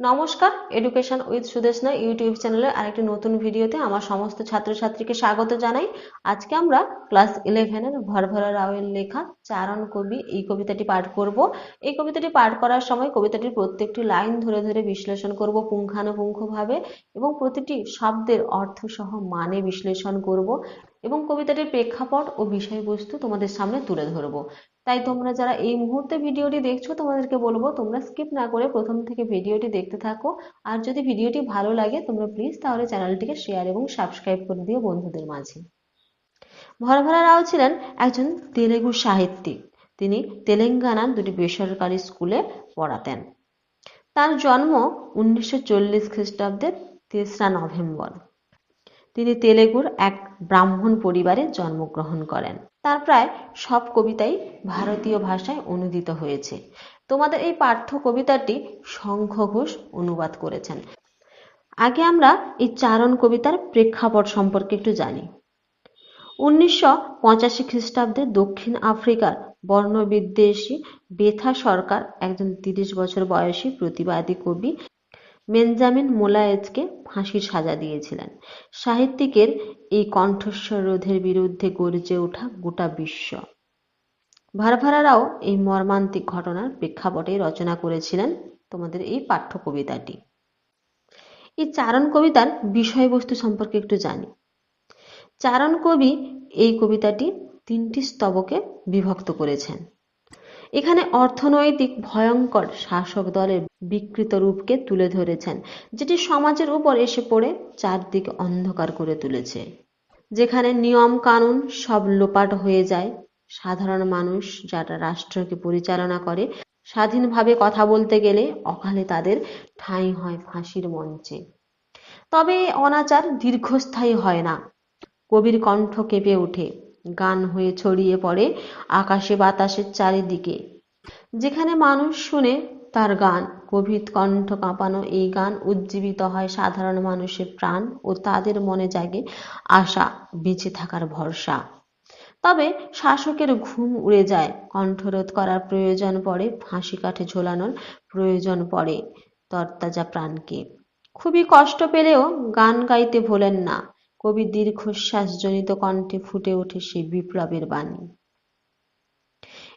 নমস্কার education with Sudeshna YouTube চ্যানেলের আরেকটি নতুন ভিডিওতে আমার সমস্ত ছাত্রছাত্রীকে স্বাগত জানাই। আজকে আমরা ক্লাস ইলেভেনের ভরভরা রাওয়ের লেখা চারণ কবি এই কবিতাটি পাঠ করব। এই কবিতাটি পাঠ করার সময় কবিতাটির প্রত্যেকটি লাইন ধরে ধরে বিশ্লেষণ করব পুঙ্খানুপুঙ্খভাবে এবং প্রতিটি শব্দের অর্থ সহ মানে বিশ্লেষণ করব। এবং কবিতাটির প্রেক্ষাপট ও বিষয়বস্তু তোমাদের সামনে তুলে ধরবো। তাই তোমরা যারা এই মুহূর্তে ভিডিওটি দেখছ, তোমাদেরকে বলব, তোমরা স্কিপ না করে প্রথম থেকে ভিডিওটি দেখতে থাকো। আর যদি ভিডিওটি ভালো লাগে, তোমরা প্লিজ তাহলে চ্যানেলটিকে শেয়ার এবং সাবস্ক্রাইব করে দিও বন্ধুদের মাঝে। ভরভরা রাও ছিলেন একজন তেলেগু সাহিত্যিক। তিনি তেলেঙ্গানার দুটি বেসরকারি স্কুলে পড়াতেন। তার জন্ম উনিশশো চল্লিশ খ্রিস্টাব্দের তেসরা নভেম্বর। তিনি তেলেগুর এক ব্রাহ্মণ পরিবারে জন্মগ্রহণ করেন। তার প্রায় সব কবিতাই ভারতীয় ভাষায় অনুদিত হয়েছে। তোমাদের এই পাঠ্য কবিতাটি শঙ্খ ঘোষ অনুবাদ করেছেন। আগে আমরা এই চারণ কবিতার প্রেক্ষাপট সম্পর্কে একটু জানি। উনিশশো পঁচাশি খ্রিস্টাব্দে দক্ষিণ আফ্রিকার বর্ণবিদ্বেষী বেথা সরকার একজন তিরিশ বছর বয়সী প্রতিবাদী কবি বেঞ্জামিন মোলায়েজকে ফাঁসির সাজা দিয়েছিলেন। সাহিত্যিকের এই কণ্ঠস্বর রোধের বিরুদ্ধে গর্জে ওঠা গোটা বিশ্ব। ভারভারারাও এই মর্মান্তিক ঘটনার প্রেক্ষাপটে রচনা করেছিলেন তোমাদের এই পাঠ্য কবিতাটি এই চারণ কবিতার বিষয়বস্তু সম্পর্কে একটু জানি। চারণ কবি এই কবিতাটি তিনটি স্তবকে বিভক্ত করেছেন। এখানে অর্থনৈতিক ভয়ঙ্কর শাসক দলের বিকৃত রূপকে তুলে ধরেছেন, যেটি সমাজের উপর এসে পড়ে চারদিকে অন্ধকার করে তুলেছে। যেখানে নিয়ম কানুন সব লোপাট হয়ে যায়। সাধারণ মানুষ যারা রাষ্ট্রকে পরিচালনা করে, স্বাধীনভাবে কথা বলতে গেলে অকালে তাদের ঠাঁই হয় ফাঁসির মঞ্চে। তবে অনাচার দীর্ঘস্থায়ী হয় না। কবির কণ্ঠ কেঁপে ওঠে, গান হয়ে ছড়িয়ে পড়ে আকাশে বাতাসের চারিদিকে। যেখানে মানুষ শুনে তার গান কবির কণ্ঠ কাঁপানো এই গান উজ্জীবিত হয় সাধারণ মানুষের প্রাণ ও তাদের মনে জাগে আশা, বেঁচে থাকার ভরসা। তবে শাসকের ঘুম উড়ে যায়, কণ্ঠরোধ করার প্রয়োজন পড়ে ফাঁসি কাঠে ঝোলানোর প্রয়োজন পড়ে তরতাজা প্রাণকে। খুবই কষ্ট পেলেও গান গাইতে ভোলেন না, কবি দীর্ঘশ্বাসজনিত কণ্ঠে ফুটে ওঠে সেই বিপ্লবের বাণী।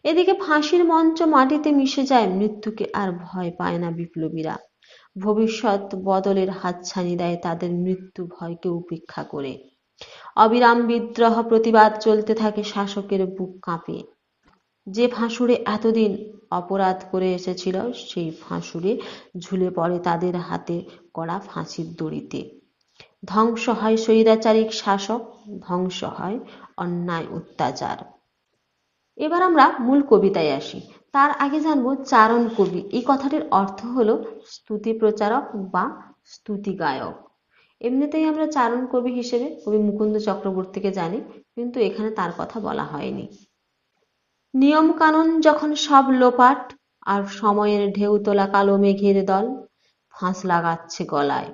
এদিকে ফাঁসির মঞ্চ মাটিতে মিশে যায় মৃত্যুকে আর ভয় পায় না বিপ্লবীরা। ভবিষ্যৎ বদলের হাতছানি দেয় তাদের মৃত্যু ভয়কে উপেক্ষা করে। অবিরাম বিদ্রোহ প্রতিবাদ চলতে থাকে শাসকের বুক কাঁপে যে ফাঁসুরে এতদিন অপরাধ করে এসেছিল, সেই ফাঁসুরে ঝুলে পড়ে তাদের হাতে করা ফাঁসির দড়িতে। ধ্বংস হয় স্বৈরাচারিক শাসক, ধ্বংস হয় অন্যায় অত্যাচার। এবার আমরা মূল কবিতায় আসি। তার আগে জানব চারণ কবি। এই কথাটির অর্থ হলো স্তুতি প্রচারক বা স্তুতি গায়ক এমনিতেই আমরা চারণ কবি হিসেবে কবি মুকুন্দ চক্রবর্তীকে জানি, কিন্তু এখানে তার কথা বলা হয়নি। নিয়ম কানুন যখন সব লোপাট, আর সময়ের ঢেউ তোলা কালো মেঘের দল, ফাঁস লাগাচ্ছে গলায়।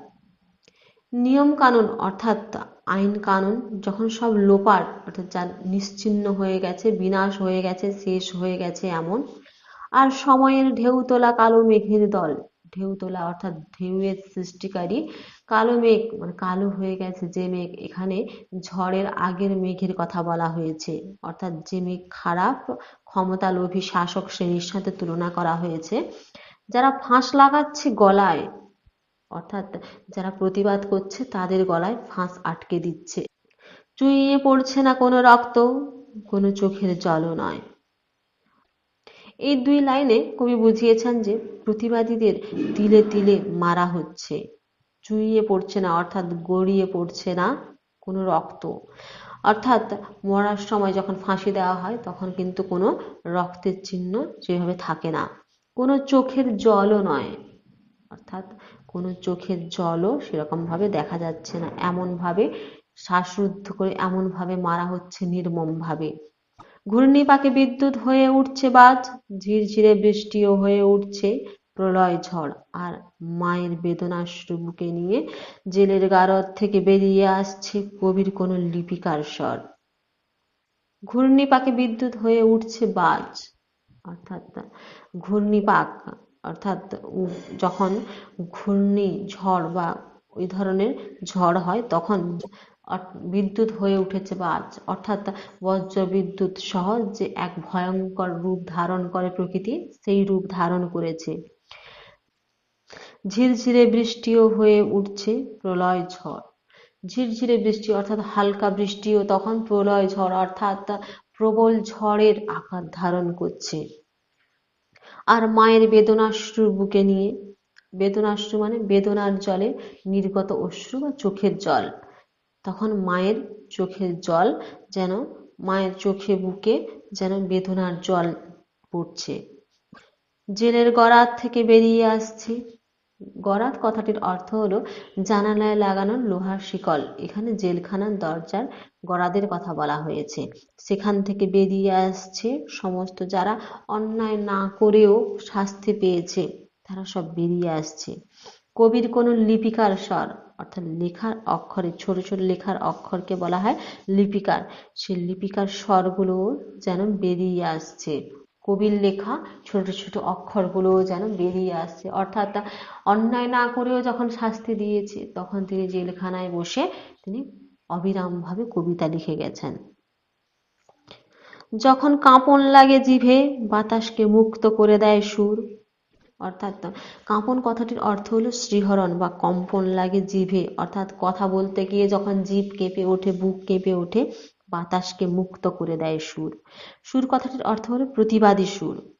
নিয়ম কানুন অর্থাৎ আইন কানুন যখন সব লোপার, অর্থাৎ যা নিশ্চিহ্ন হয়ে গেছে, বিনাশ হয়ে গেছে, শেষ হয়ে গেছে এমন, আর সময়ের ঢেউ তোলা কালো মেঘের দল, ঢেউ তোলা অর্থাৎ ঢেউয়ের সৃষ্টিকারী কালো মেঘ মানে কালো হয়ে গেছে যে মেঘ, এখানে ঝড়ের আগের মেঘের কথা বলা হয়েছে, অর্থাৎ যে মেঘ খারাপ, ক্ষমতা লোভী শাসক শ্রেণির সাথে তুলনা করা হয়েছে, যারা ফাঁস লাগাচ্ছে গলায় অর্থাৎ যারা প্রতিবাদ করছে তাদের গলায় ফাঁস আটকে দিচ্ছে। চুইয়ে পড়ছে না কোনো রক্ত, কোনো চোখের জলও নয়। এই দুই লাইনে কবি বুঝিয়েছেন যে প্রতিবাদীদের তিলে তিলে মারা হচ্ছে। চুইয়ে পড়ছে না, অর্থাৎ গড়িয়ে পড়ছে না কোনো রক্ত। অর্থাৎ মরার সময় যখন ফাঁসি দেওয়া হয় তখন কিন্তু কোনো রক্তের চিহ্ন যেভাবে থাকে না। কোনো চোখের জলও নয়। অর্থাৎ কোনো চোখের জলও সেরকমভাবে দেখা যাচ্ছে না। এমনভাবে শ্বাসরুদ্ধ করে এমনভাবে মারা হচ্ছে নির্মমভাবে। ঘূর্ণিপাকে বিদ্যুৎ হয়ে উঠছে বাজ ঝিরঝিরে বৃষ্টিও হয়ে উঠছে প্রলয় ঝড়। আর মায়ের বেদনাশ্রু বুকে নিয়ে জেলের গারদ থেকে বেরিয়ে আসছে কবির কোনো লিপিকার স্বর। ঘূর্ণিপাকে বিদ্যুৎ হয়ে উঠছে বাজ অর্থাৎ ঘূর্ণিপাক অর্থাৎ যখন ঘূর্ণি, ঝড় বা ওই ধরনের ঝড় হয়, তখন বিদ্যুৎ হয়ে উঠেছে বা অর্থাৎ বজ্র বিদ্যুৎ সহ যে এক ভয়ঙ্কর রূপ ধারণ করে প্রকৃতি, সেই রূপ ধারণ করেছে। ঝিরঝিরে বৃষ্টিও হয়ে উঠছে, প্রলয় ঝড়। ঝিরঝিরে বৃষ্টি, অর্থাৎ হালকা বৃষ্টিও তখন প্রলয় ঝড়, অর্থাৎ প্রবল ঝড়ের আকার ধারণ করছে। আর মায়ের বেদনাশ্রু বুকে নিয়ে, বেদনাশ্রু মানে বেদনার জলে নির্গত অশ্রু বা চোখের জল। তখন মায়ের চোখের জল যেন, মায়ের চোখে বুকে যেন বেদনার জল পড়ছে। জেলের গড়াত থেকে বেরিয়ে আসছে। গরাত কথাটির অর্থ হলো জানালায় লাগানো লোহার শিকল। এখানে জেলখানার দরজার গরাদের কথা বলা হয়েছে। সেখান থেকে বেরিয়ে আসছে সমস্ত যারা অন্যায় না করেও শাস্তি পেয়েছে, তারা সব বেরিয়ে আসছে। কবির কোনো লিপিকার স্বর, অর্থাৎ লেখার অক্ষরে, ছোট ছোট লেখার অক্ষরকে বলা হয় লিপিকার। সেই লিপিকার স্বরগুলো যেন বেরিয়ে আসছে। কবির লেখা ছোট ছোট অক্ষরগুলো যেন বেরিয়ে আসছে। অর্থাৎ অন্যায় না করেও যখন শাস্তি দিয়েছে, তখন তিনি জেলখানায় বসে তিনি অবিরামভাবে কবিতা লিখে গেছেন। যখন কাঁপন লাগে জিভে, বাতাসকে মুক্ত করে দেয় সুর। অর্থাৎ কাঁপন কথাটির অর্থ হলো শ্রীহরণ বা কম্পন লাগে জিভে। অর্থাৎ কথা বলতে গিয়ে যখন জিভ কেঁপে ওঠে, বুক কেঁপে ওঠে, বাতাসকে মুক্ত করে দেয় সুর। সুর কথাটির অর্থ হলো প্রতিবাদী সুর।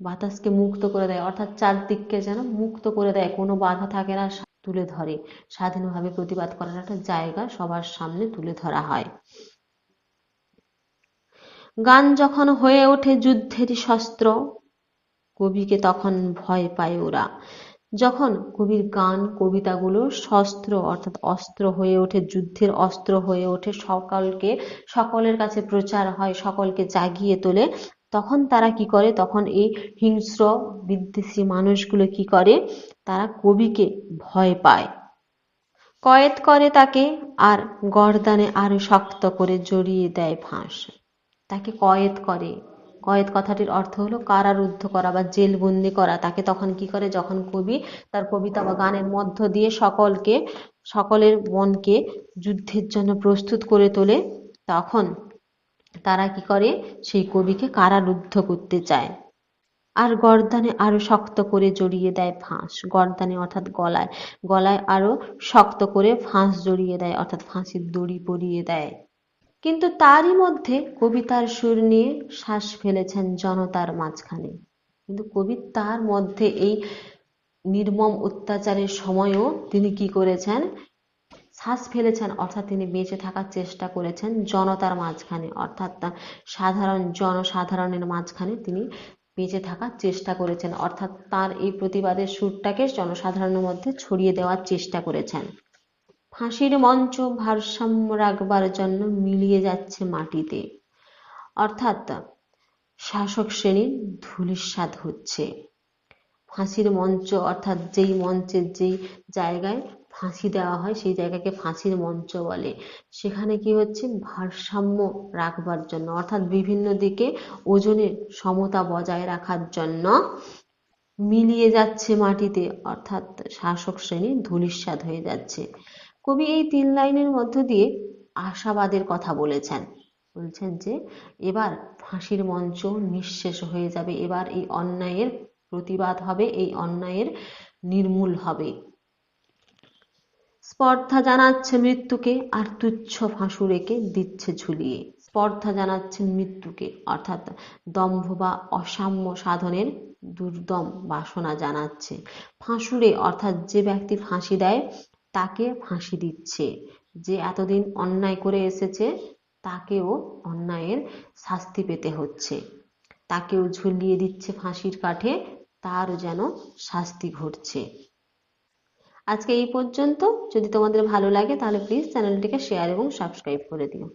বাতাসকে মুক্ত করে দেয়, অর্থাৎ চারদিককে যেন মুক্ত করে দেয়, কোনো বাধা থাকে না। তুলে ধরে। স্বাধীনভাবে প্রতিবাদ করার একটা জায়গা সবার সামনে তুলে ধরা হয়। গান যখন হয়ে ওঠে যুদ্ধেরই শস্ত্র, কবিকে তখন ভয় পায় ওরা। যখন কবির গান, কবিতাগুলো শস্ত্র অর্থাৎ অস্ত্র হয়ে ওঠে, যুদ্ধের অস্ত্র হয়ে ওঠে, সকলকে সকলের কাছে প্রচার হয়, সকলকে জাগিয়ে তোলে। তখন তারা কি করে? তখন এই হিংস্র বিদ্বেষী মানুষগুলো কি করে? তারা কবিকে ভয় পায়। কয়েদ করে তাকে আর গর্দানে আরও শক্ত করে জড়িয়ে দেয় ফাঁস। তাকে কয়েদ করে। কয়েদ কথাটির অর্থ হলো কারারুদ্ধ করা বা জেলবন্দি করা। তাকে তখন কি করে? যখন কবি তার কবিতা বা গানের মধ্য দিয়ে সকলকে, সকলের মনকে যুদ্ধের জন্য প্রস্তুত করে তোলে, তখন তারা কি করে? সেই কবিকে কারারুদ্ধ করতে চায়। আর গর্দানে আরও শক্ত করে জড়িয়ে দেয় ফাঁস। গর্দানে অর্থাৎ গলায়। গলায় আরও শক্ত করে ফাঁস জড়িয়ে দেয়, অর্থাৎ ফাঁসির দড়ি পরিয়ে দেয়। কিন্তু তারই মধ্যে কবিতার সুর নিয়ে শ্বাস ফেলেছেন জনতার মাঝখানে। কিন্তু কবি তার মধ্যে এই নির্মম অত্যাচারের সময়ও তিনি কি করেছেন? শ্বাস ফেলেছেন, অর্থাৎ তিনি বেঁচে থাকার চেষ্টা করেছেন জনতার মাঝখানে, অর্থাৎ সাধারণ জনসাধারণের মাঝখানে তিনি বেঁচে থাকার চেষ্টা করেছেন, অর্থাৎ তার এই প্রতিবাদের সুরটাকে জনসাধারণের মধ্যে ছড়িয়ে দেওয়ার চেষ্টা করেছেন। ফাঁসির মঞ্চ ভারসাম্য রাখবার জন্য মিলিয়ে যাচ্ছে মাটিতে, অর্থাৎ শাসক শ্রেণির ধূলিসাৎ হচ্ছে। ফাঁসির মঞ্চ, অর্থাৎ যেই মঞ্চের যেই জায়গায় ফাঁসি দেওয়া হয়, সেই জায়গাকে ফাঁসির মঞ্চ বলে। সেখানে কি হচ্ছে? ভারসাম্য রাখবার জন্য, অর্থাৎ বিভিন্ন দিকে ওজনের সমতা বজায় রাখার জন্য মিলিয়ে যাচ্ছে মাটিতে, অর্থাৎ শাসক শ্রেণি ধূলিসাৎ হয়ে যাচ্ছে। কবি এই তিন লাইনের মধ্য দিয়ে আশাবাদের কথা বলেছেন। বলছেন যে, এবার ফাঁসির মঞ্চ নিঃশেষ হয়ে যাবে, এবার এই অন্যায়ের প্রতিবাদ হবে, এই অন্যায়ের নির্মূল হবে। স্পর্ধা জানাচ্ছে মৃত্যুকে আর তুচ্ছ ফাঁসুরেকে দিচ্ছে ঝুলিয়ে। স্পর্ধা জানাচ্ছে মৃত্যুকে, অর্থাৎ দম্ভ বা অসাম্য সাধনের দুর্দম বাসনা জানাচ্ছে। ফাঁসুরে, অর্থাৎ যে ব্যক্তি ফাঁসি দেয়, তাকে ফাঁসি দিচ্ছে। যে এতদিন অন্যায় করে এসেছে, তাকেও অন্যায়ের শাস্তি পেতে হচ্ছে। তাকেও ঝুলিয়ে দিচ্ছে ফাঁসির কাঠে তারও যেন শাস্তি ঘটছে। আজকে এই পর্যন্ত। যদি তোমাদের ভালো লাগে তাহলে প্লিজ চ্যানেলটিকে শেয়ার এবং সাবস্ক্রাইব করে দিও।